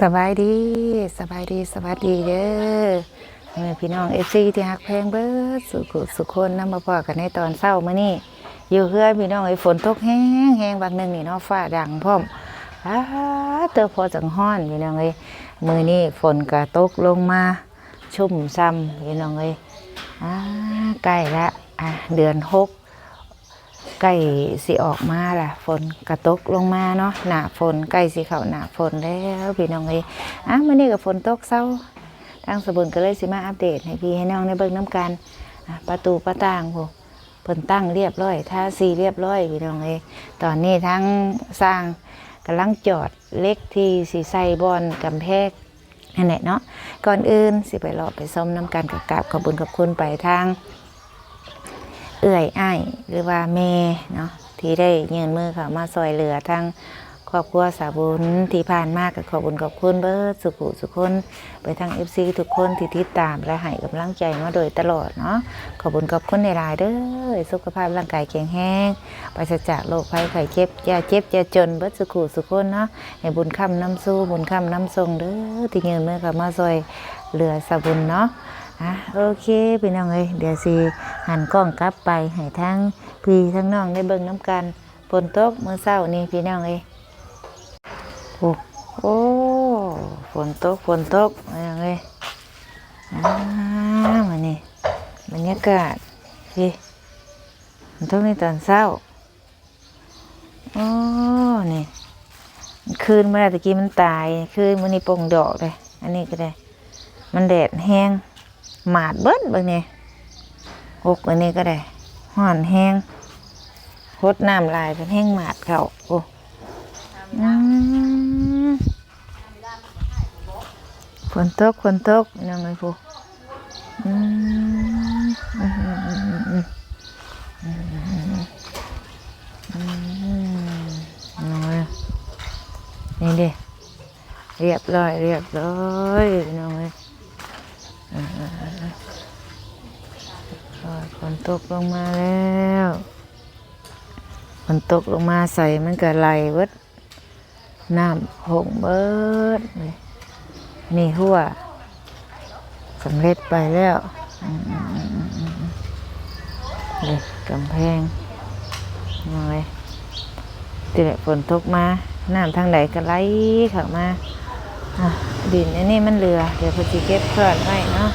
สบายดีสบายดีสวัสดีเด้อพี่น้องเอฟซีที่ฮักแพงเบิร์ดสุขสุขคนนำมาพอกันในตอนเช้ามื้อนี้อยู่เฮือพี่น้องไอ้ฝนตกแห้งแห้งบางหนึงนี่เนาะฟ้าดังพร้อมอ้าเตอพอจังฮ้อนพี่น้องเอ้ยมือนี้ฝนก็ตกลงมา ชุ่มซ้ำพี่น้องเอ้ยอ่าใกล้ละอะเดือนหก ใกล้สิออกมาล่ะ ฝนกระตกลงมาเนาะหนาฝนใกล้สิเข้าหนาฝนแล้วพี่น้องเอ้ยอะมื้อนี้ก็ฝนตกเศร้าทางสบุนก็เลยสิมาอัปเดตให้พี่ให้น้องได้เบิ่งน้ำกันประตูประต่างพวกเพิ่นตั้งเรียบร้อยท่าสีเรียบร้อยพี่น้องเอ้ยตอนนี้ทั้งสร้างกำลังจอดเล็กที่สิใส่บอนกำแพงนั่นแหละเนาะก่อนอื่นสิไปรอไปส้มน้ำกันกับกราบขอบคุญขอบคุณไปทาง เอื่อยอ้ายหรือว่าแม่เนาะที่ได้ยืนมือเขามาซอยเหลือทั้งครอบครัวสาบุญที่ผ่านมากกับขอบุญขอบคุณเบิร์ดสุขุสุขคนไปทั้งเอฟซีทุกคนที่ติดตามและให้กำลังใจมาโดยตลอดเนาะขอบุญขอบคุณในรายเด้อสุขภาพร่างกายแข็งแรงปราศจากโรคภัยไข้เจ็บอย่าเจ็บอย่าจนเบิร์ดสุขุสุขคนเนาะให้บุญคำน้ำสู้บุญคำน้ำทรงเด้อที่ยืนมือเขามาซอยเหลือสาบุญเนาะ อะโอเคพี่น้องเอ้ยเดี๋ยวสิหันกล้องกลับไปให้ทั้งพี่ทั้งน้องได้เบิ่งน้ำกันฝนตกเมื่อเช้านี่พี่น้องเอ้ยโอ้โอ้ฝนตกฝนตกพี่น้องเอ้ยอ่ามานี่บรรยากาศพี่ฝนตกในตอนเช้าโอ้นี่คืนเมื่อตะกี้มันตายคืนมันนี่ปงดอกเลยอันนี้ก็ได้ มันแดดแห้ง หมาดเบิ้ลบางนี่หกอันนี้ก็ได้ห่อนแห้งหดน้ำลายเป็นแห้งหมาดเขาโอ้อืมฝนตกฝนตกยังไงพูอืมอืมอืมอืมอืมอืมอืมยังไงนี่เด้เรียบร้อยเรียบร้อยยังไงฝน ตกลงมาแล้วฝนตกลงมาใส่มันก็ไหลเบิดน้ำหงเบิดเลยนี่หัวสำเร็จไปแล้วเลยกำแพงยังไงทีแรกฝนตกมาน้ำทางไหนก็ไหลเข้ามาดินอันนี้มันเหลือ เดี๋ยวพอจีเก็บเพื่อนไว้เนาะ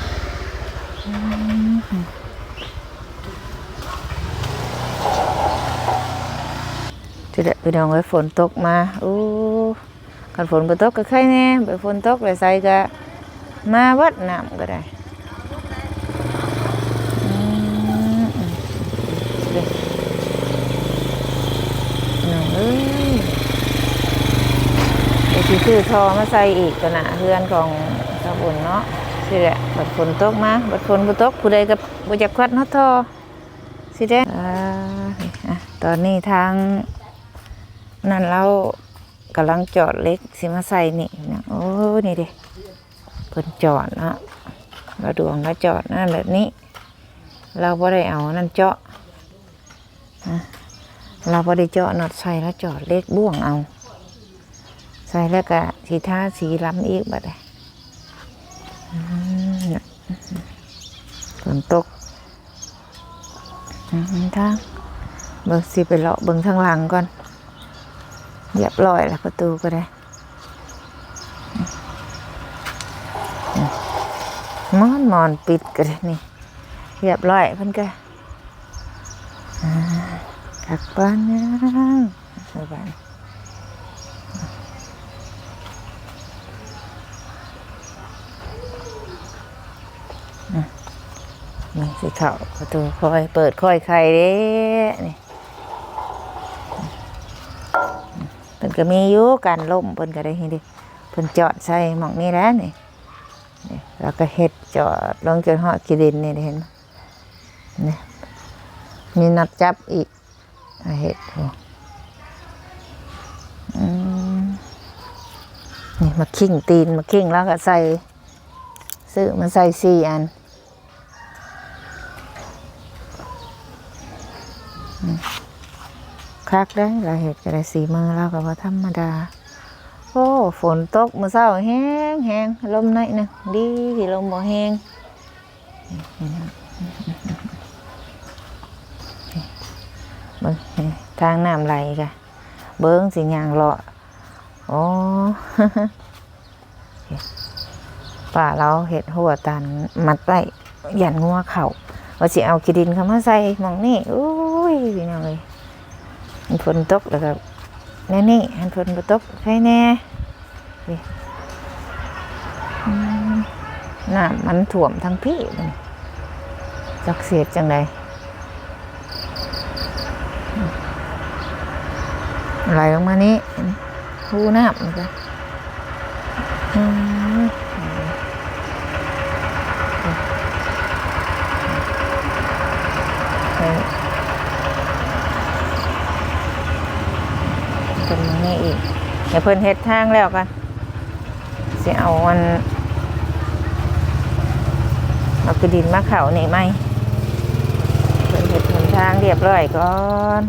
จะได้ไปดองไว้ฝนตกมาอู้กันฝนบ่ตกก็ใครแน่ไปฝนตกเลยใส่ก็มาวัดน้ำก็ได้อืมอืมเด้น้อยเดี๋ยวสิซื้อทอมาใส่อีกตัวหน่ะเฮือนของสาบุญเนาะสิแหละบัดฝนตกมาบัดฝนบ่ตกผู้ใดก็บ่จักควัดเนาะทอสิเด้อ่าอะตอนนี้ทาง นั่นเรากำลังจอดเล็กสิมาใส่นี่นะโอ้นี่เดิเพิ่นจอดนะเราดวงเราจอดนั่นแบบนี้ เราไ่ได้เอานั่นเจาะนะเราไ่ได้เจาะนอตใส่แล้วจอดเล็กบ่วงเอา ใส่แล้วก็สีท่าสีล้ำอีกบัดนี้อืมน่ะฝนตกอืมทางเบิ่งสิไปเลาะเบิ่งทางหลังก่อน เรียบร้อยแล้วประตูก็ได้มอนมอนปิดก็ได้นี่เรียบร้อยเพิ่นก็อ่ากักบ้านนะสบายอะนี่สิเขาประตูคอยเปิดคอยใครเด้นี่ เพิ่น ก็มีอยู่การล่มเพิ่นก็ได้เห็นดิเพิ่นจอดใส่หม่องนี้แล้วนี่นี่แล้วก็เฮ็ดจอดลงจนฮอดกีดินนี่เห็นนี่มีนัดจับอีกเฮ็ดอืมนี่มาขิงตีนมาขิงแล้วก็ใส่ซื้อมาใส่สี่อัน คักได้เราเห็ดกระสีมือเราก็ว่าธรรมดา โอ้ฝนตกมื้อเช้าแห้งแห้งลมหน่อยหนึงดีที่ลมบ่แห้งเบิ่งทางน้ำไหลกะเบิ่งสิย่างเลาะโอ้ป่าเราเห็ดหัวตันมัดไว้ยันงัวเข่าว่าสิเอาขี้ดินเข้ามาใส่มองนี่โอ้ยพี่น้องเลย มันฝนตกแล้วก็แน่นี่มันฝนบ่ตกใครแน่นี่อืมน้ำมันถ่วมทั้งพี่จักเสียดจังไดไหลลงมานี้หูน้ำนี่จ้ะอืมเออเป็นอย่างนี้อีก เดี๋ยวเพิ่นเฮ็ดทางแล้วกันสิเอาอันเอากระดินมาเข่านี่ไหมเพิ่นเฮ็ดหนทางเรียบร้อยก่อน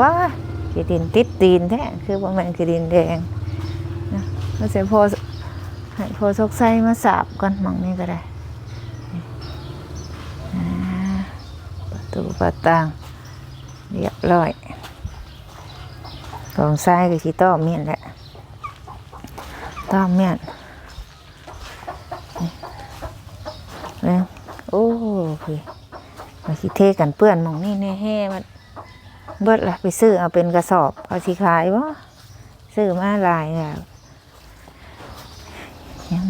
ว้ากระดินติดตีนแท้คือว่ามันกระดินแดงนะก็เสียพอให้พอซกไส้มาสาบก่อนมองนี้ก็ได้ประตูประต่างเรียบร้อย กองซ้ายก็ชีต้อมเมียนแหละต้อมเมียนนี่แล้วโอ้พี่มาคิเทกันเปื้อนมองนี่แน่แห่มันเบิดละไปซื้อเอาเป็นกระสอบเอาสีขายวะซื้อมาลายแล้วยัง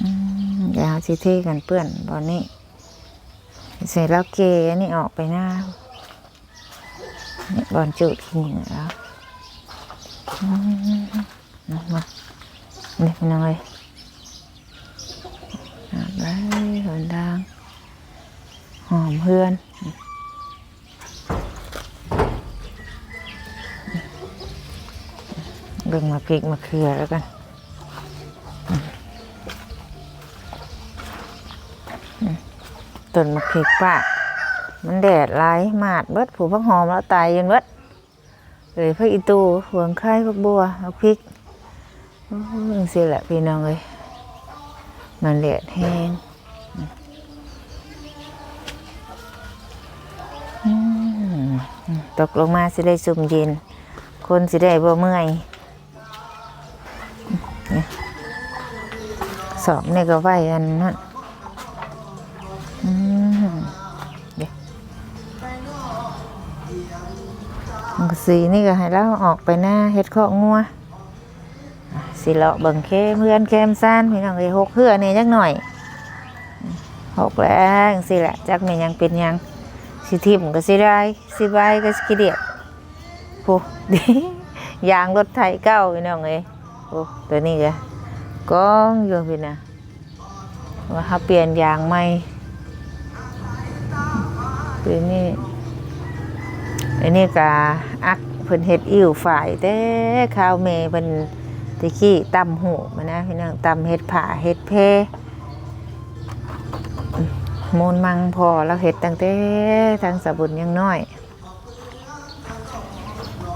อืมเดี๋ยวเอาสิเทกันเปื้อนตอนนี้เสร็จแล้วเกอันนี่ออกไปหน้า นี่บอลจุดขี้เหนียวนะมาเนี่ยเป็นยังไงอาบไรหอนดางหอมเพื่อนเบิ่งมาพริกมาเขือแล้วกันต้นมะเขือป่า มันแดดร้ายมาดเบิดผูกพักหอมแล้วตายยันเบิดเลยพักอีตูหวงไข่พักบัวเอาพริกโอ้ยสิแหละพี่น้องเลยมันแดดแห้งตกลงมาสิได้ซุ่มเย็น คนสิได้บ่เมื่อยเนี่ยสอบนี่ก็ไว้อันนั้น สีนี่ก็ให้เราออกไปหน้าเฮ็ดข้องัวอะสิเลาะเบิ่งเข้มเพื่อนเข้มซ่านพี่น้องเอ้ยหกเพื่อนี่จักหน่อยหกแล้วสิแหละจักแม่นยังเป็นยังสิทิ่มก็สิได้สิบก็สีเดียดโอ้ดิยางรถไถเก่าพี่น้องเอ้ยโอ้ตัวนี้ก็กองอยู่พี่น่ะว่าเขาเปลี่ยนยางใหม่ปีนี้ อันนี้กาอักเพิ่นเฮ็ดอิ่วฝ่ายแต่ข้าวเมเพิ่นตะกี้ตำหูมานะพี่น้องตำเฮ็ดผ่าเฮ็ดเพมูลมังพอแล้วเฮ็ดตั้งแต่ทางสะบุญยังน้อย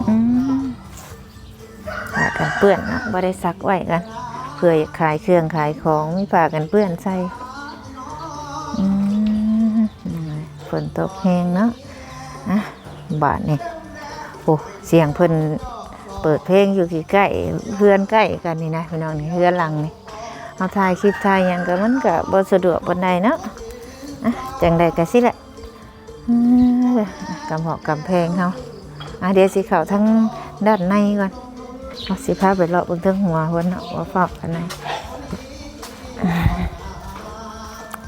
อืมผ้ากันเปื้อนนะบ่ได้ซักไว้กันเพื่อขายเครื่องขายของมีผ้ากันเปื้อนใส่อืมฝนตกแห้งเนาะอะ บาทนี่โอ้เสียงเพิ่นเปิดเพลงอยู่ใกล้เพื่อนใกล้กันนี่นะพี่น้องนี่เพื่อนหลังนี่เอาถ่ายคลิปถ่ายหยังก็มันก็บ่สะดวกปานใดเนาะอะจังใดก็สิแหละกำหอกกำแพงเฮาอะเดี๋ยวสิเข้าทั้งด้านในก่อนเอาสิพาไปเลาะเบิ่งเทิงหัวเพิ่นเนาะว่าฟอกกันไหน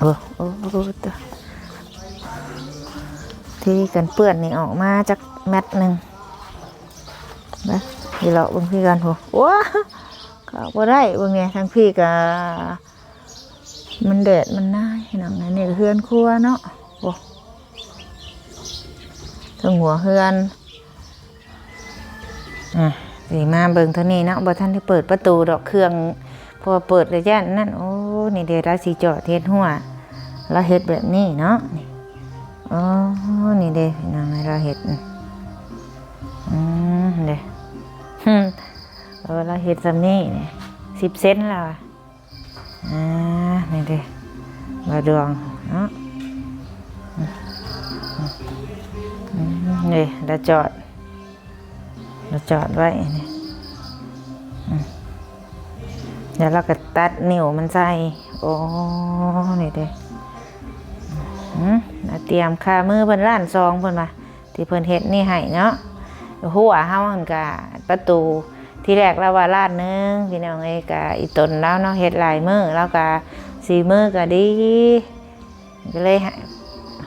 โอ้โอ้โอ้ตัว ที่กันเปื้อนนี่ออกมาจากแมตหนึ่งนะเดี๋ยวเราบิ่งพี่กันโหว้าก็บ่ได้บิ่งเนี่ยทั้งพี่กับมันแดดมันน่ายหนังนั้นนี่เฮือนครัวเนาะโอ้ทั้งหัวเฮือนอะสีมาเบิ่งเท่านี้เนาะบ่ทันได้เปิดประตูดอกเครื่องพอเปิดระยะนั่นโอ้นี่เดี๋ยวเราสีจอดเทศหัวเราเฮ็ดแบบนี้เนาะนี่อ๋อ นี่เด้พี่น้องเราเฮ็ดอืมอเด้เออเราเฮ็ดซำนี้นี่สิบเซนแล้วอะอ่านี่เด้มาดวงเนาะนี่เราจอดเราจอดไว้นี่เดี๋ยวเราก็ตัดนิ้วมันใส่โอ้นี่เด้อืม เตรียมค่ามือเพิ่นล้านซองเพิ่นมาที่เพิ่นเฮ็ดนี่ให้เนาะหัวเฮามันก็ประตูที่แรกเราว่าล้านนึงพี่น้องเอ้ก็อีตนแล้วเนาะเฮ็ดหลายมือแล้วก็สีมือก็ดีก็เลย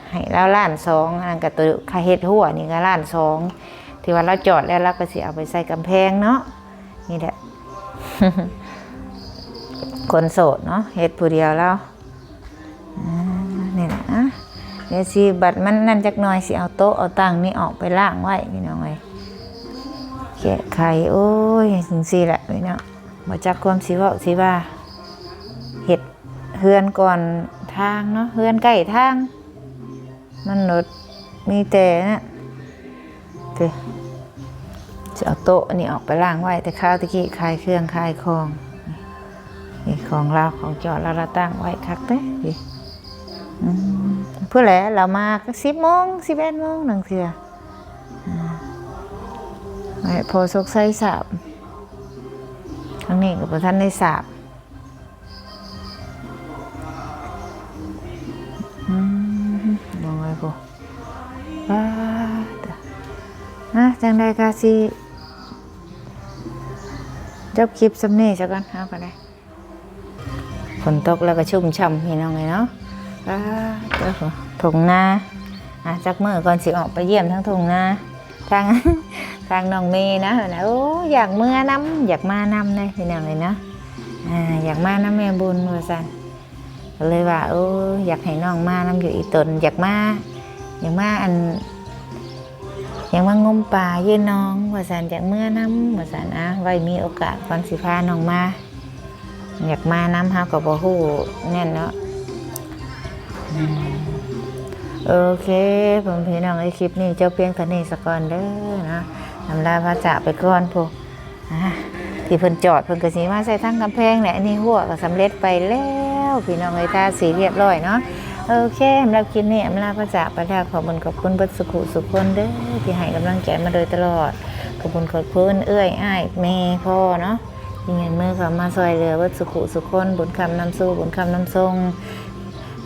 ให้เราล้านสองอันนั้นก็ตัวค่าเฮ็ดหัวนี่ก็ล้านสองที่ว่าเราจอดแล้วเราก็สิเอาไปใส่กำแพงเนาะนี่แหละคนโสดเนาะเฮ็ดผู้เดียวแล้วอ่านี่แหละอะ เดี๋ยวสิบัดมันนั่นจักหน่อยสิเอาโต๊ะเอาตั้งนี่ออกไปล่างไว้พี่น้องเอ้ยแกะไข่โอ้ยถึงสิแหละพี่น้องมาจากความสิเว่าสิว่าเห็ดเฮือนก่อนทางเนาะเฮือนใกล้ทาง มันรถมีแต่นะเด้จะเอาโต๊ะนนี้ออกไปล่างไว้แต่ข้าวตะกี้คลายเครื่องคลายของนี่ของเราของจอดเราเราตั้งไว้คักเด้ดิอืมเพื่อแหละเรามาสิบโมงสิบเอ็ดโมงหนึ่งเสือไอ้พอซกไส้สาบทางนี้กับท่านได้สาบมองไงพอว้านะจังได้กาสิจบคลิปสำเนีจะกันเอาก็ได้ฝนตกแล้วก็ชุ่มช่ำพี่น้องไงเนาะว้า เจ้าถงนาอะจักมือก่อนสิออกไปเยี่ยมทั้งถงนาทางทางน้องเมย์นะนะโอ้อยากเมื่อน้ำอยากมาน้ำเลยพี่น้องเลยนะอ่าอยากมาน้ำแม่บุญว่าสันเลยว่าโอ้อยากให้น้องมาน้ำอยู่อีตนอยากมาอยากมาอันอยากมางมป่าเยืนน้องว่าสันอยากเมื่อน้ำว่าสันอะไว้มีโอกาสก่อนสิพาน้องมาอยากมาน้ำฮากับบ่ฮู้แน่นเนาะ โอเคผมพี่น้องไอคลิปนี้เจ้าเพียงกันนี้สก่อนเด้อนะทำลาพระจาไปก่อนพวกที่เพิ่นจอดเพิ่นก็สิมาใส่ทั้งกำแพงแหละอันนี้หัวก็สำเร็จไปแล้วพี่น้องไอ้ตาสีเรียบร้อยเนาะโอเคสำหรับคลิปนี้อำลาพระจาไปแล้วขอบคุณขอบคุณเบิดสุขุสุขคนเด้อที่ให้กำลังใจมาโดยตลอดขอบคุณขอบคุณเอื้อยอ้ายแม่พ่อเนาะที่เงินมือเขามาซอยเหลือเบิดสุขุสุขคนบุญคำนำสู้บุญคำนำทรง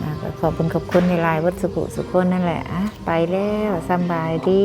อ่าก็ขอบคุณขอบคุณในลายๆเบิดสุขุสุขคนนั่นแหละอะไปแล้วสบายดี